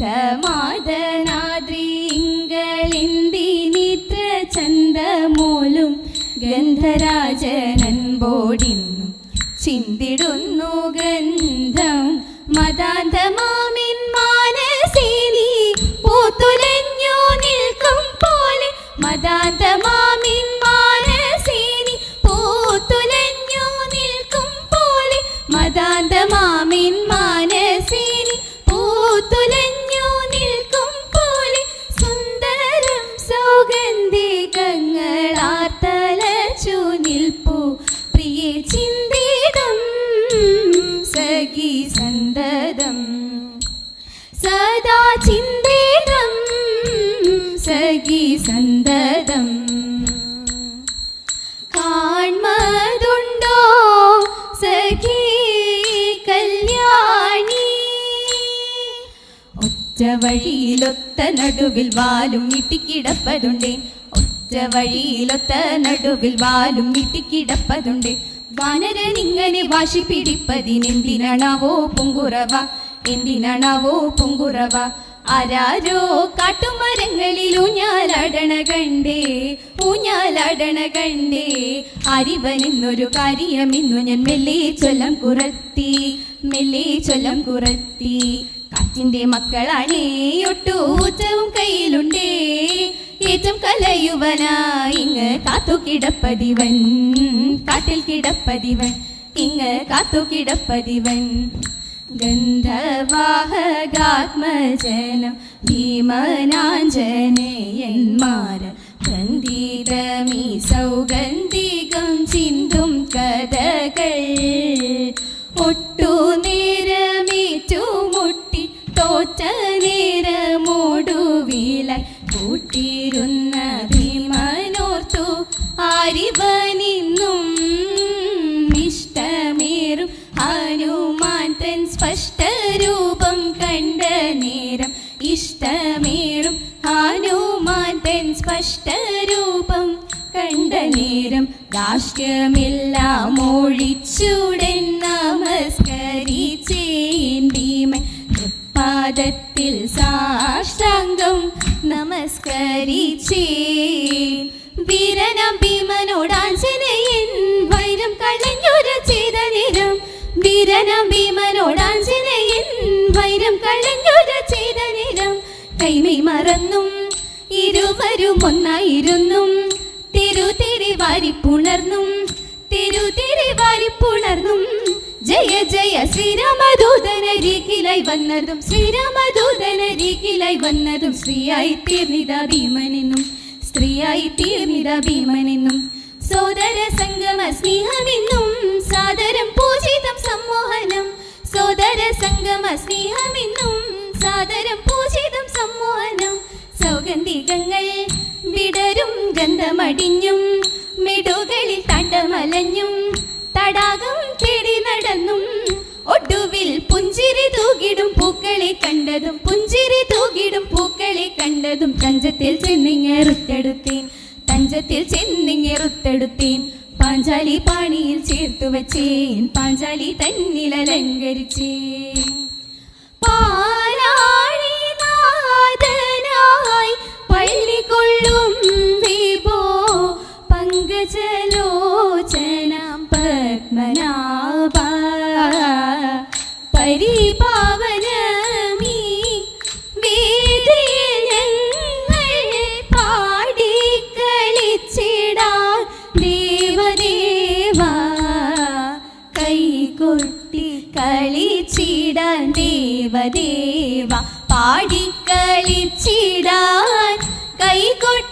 ഗന്ധമാതനാദ്രീങ്കളിന്തിനിത്ര ചന്തമൂലും ഗന്ധരാജനൻപോടിന്നു ചിന്തിടുന്നു ഗന്ധം. മതാന്തമാമിൻ മാനസീനി പൂത്തുലഞ്ഞു നിൽക്കും പോലെ മതാന്തമാ ചിന്തിതം സഖി സന്തതം. സദാ ചിന്തിതം സഖി സന്തതം. കാൺമതുണ്ടോ സഖി കല്യാണി? ഒറ്റ വഴിയിലൊത്ത നടുവിൽ വാലും ഇട്ടിക്കിടപ്പതുണ്ടേ. ഒറ്റ വഴിയിലൊത്ത നടുവിൽ വാലും ഇട്ടിക്കിടപ്പതുണ്ട്. വാനരനിങ്ങനെ വാശി പിടിപ്പതിനെന്തിനാണാവോ പൊങ്കുറവ? എന്തിനാണാവോ പൊങ്കുറവ? ആരാരോ കാട്ടുമരങ്ങളിൽ ഊഞ്ഞാലാടണ കണ്ടേ. ഊഞ്ഞാലാടണ കണ്ടേ. അരിവനെന്നൊരു കാര്യമെന്നു ഞാൻ മെല്ലെ ചൊല്ലം കുറത്തി. മെല്ലെ ചൊല്ലം കുറത്തി. കാറ്റിന്റെ മക്കളാണേ ഒട്ടൂറ്റവും കയ്യിലുണ്ടേ. ഏറ്റം കലയുവനാ ഇങ്ങ് കാത്തു കിടപ്പതിവൻ കാട്ടിൽ കിടപ്പതിവൻ ഇങ്ങ് കാത്തു കിടപ്പതിവൻ. ഗന്ധവാഹകാത്മജനം ഭീമനാഞ്ജനയന്മാര ഗന്ധീതമീ സൗഗന്ധികം ഹനുമാൻ തൻ സ്പഷ്ടരൂപം കണ്ട നേരം ഇഷ്ടമേറും. ഹനുമാൻ തൻ സ്പഷ്ടരൂപം കണ്ട നേരം രാഷ്ട്രമെല്ലാം ഒഴിച്ചുടൻ നമസ്കരിച്ചേൻ ഭീമൻ. പാദത്തിൽ സാഷ്ടാംഗം നമസ്കരിച്ചേ വീരനം ഭീമനോടാഞ്ജനയൻ വൈരം കളഞ്ഞൊരു ചെയ്ത നേരം വീരനാം ഭീമനോടാഞ്ജനയൻ വൈരം കളഞ്ഞൊരു ചെയ്ത നിരം കൈമൈ മറന്നും ഇരുവരും ഒന്നായിരുന്നും. തിരുതിരി വാരിപ്പുണർന്നും തിരുതിരി വാരിപ്പുണർന്നും. ജയ ജയ ശ്രീരാമദൂതനരികിലായി വന്നതും ശ്രീരാമദൂതനരികിലായി വന്നതും സ്ത്രീയായി തീർന്നിത ഭീമനെന്നും സ്ത്രീയായി തീർന്നിത ഭീമനെന്നും. സോദര സംഗമ സ്നേഹമെന്നും സോദര സംഗമ സ്നേഹമെന്നും സാദരം പൂജിതം സമ്മോഹനം സൗഗന്ധികങ്ങൾ വിടരും ഗന്ധമടിഞ്ഞും മെടുകളിൽ തണ്ടമലഞ്ഞും തടാകം തേടി നടന്നും ഒടുവിൽ പുഞ്ചിരി തൂകിടും പൂക്കളെ കണ്ടതും പുഞ്ചിരി തൂകിടും പൂക്കളെ കണ്ടതും തഞ്ചത്തിൽ ചെന്നിങ്ങെറുത്തെടുത്തേൻ തഞ്ചത്തിൽ ചെന്നിങ്ങെറുത്തെടുത്തേൻ പാഞ്ചാലി പാണിയിൽ ചേർത്തു വച്ചേൻ. പാഞ്ചാലി തന്നിൽ അലങ്കരിച്ചേൻ. ദേവദേവ പാടിക്കളിച്ചിടാൻ കൈകൊട്ടി